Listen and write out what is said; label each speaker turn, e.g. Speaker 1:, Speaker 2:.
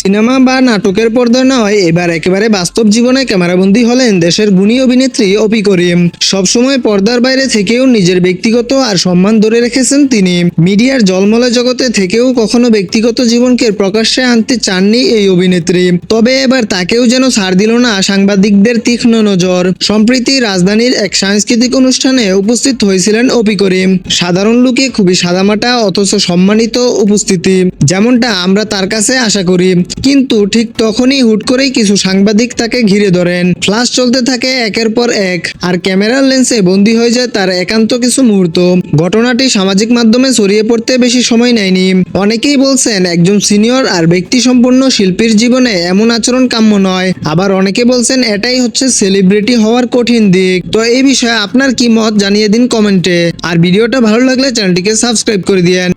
Speaker 1: Cinema বা নাটকের পর্দা নয়, এবার একেবারে বাস্তব জীবনে ক্যামেরাবন্দী হলেন দেশের গুণী অভিনেত্রী অপি করিম। সবসময় পর্দার বাইরে থেকেও নিজের ব্যক্তিগত আর সম্মান ধরে রেখেছেন তিনি। মিডিয়ার জলমলে জগতে থেকেও কখনো ব্যক্তিগত জীবনকে প্রকাশ্যে আনতে চাননি এই অভিনেত্রী। তবে এবার তাকেও যেন ছাড় দিল না সাংবাদিকদের তীক্ষ্ণ নজর। সম্প্রীতি রাজধানীর এক সাংস্কৃতিক অনুষ্ঠানে উপস্থিত হয়েছিলেন অপি করিম। সাধারণ লোকে খুবই সাদামাটা, অথচ সম্মানিত উপস্থিতি। যেমনটা আমরা তার কাছে আশা করি। কিন্তু ঠিক তখনই হুট করেই কিছু সাংবাদিক তাকে ঘিরে ধরেন। ফ্লাশ চলতে থাকে একের পর এক, আর ক্যামেরার লেন্সে বন্দী হয়ে যায় তার একান্ত কিছু মুহূর্ত। ঘটনাটি সামাজিক মাধ্যমে ছড়িয়ে পড়তে বেশি সময় নেয়নি। অনেকেই বলছেন, একজন সিনিয়র আর ব্যক্তি সম্পন্ন শিল্পীর জীবনে এমন আচরণ কাম্য নয়। আবার অনেকে বলছেন, এটাই হচ্ছে সেলিব্রিটি হওয়ার কঠিন দিক। তো এই বিষয়ে আপনার কি মত জানিয়ে দিন কমেন্টে। আর ভিডিওটা ভালো লাগলে চ্যানেলটিকে সাবস্ক্রাইব করে দিয়েন।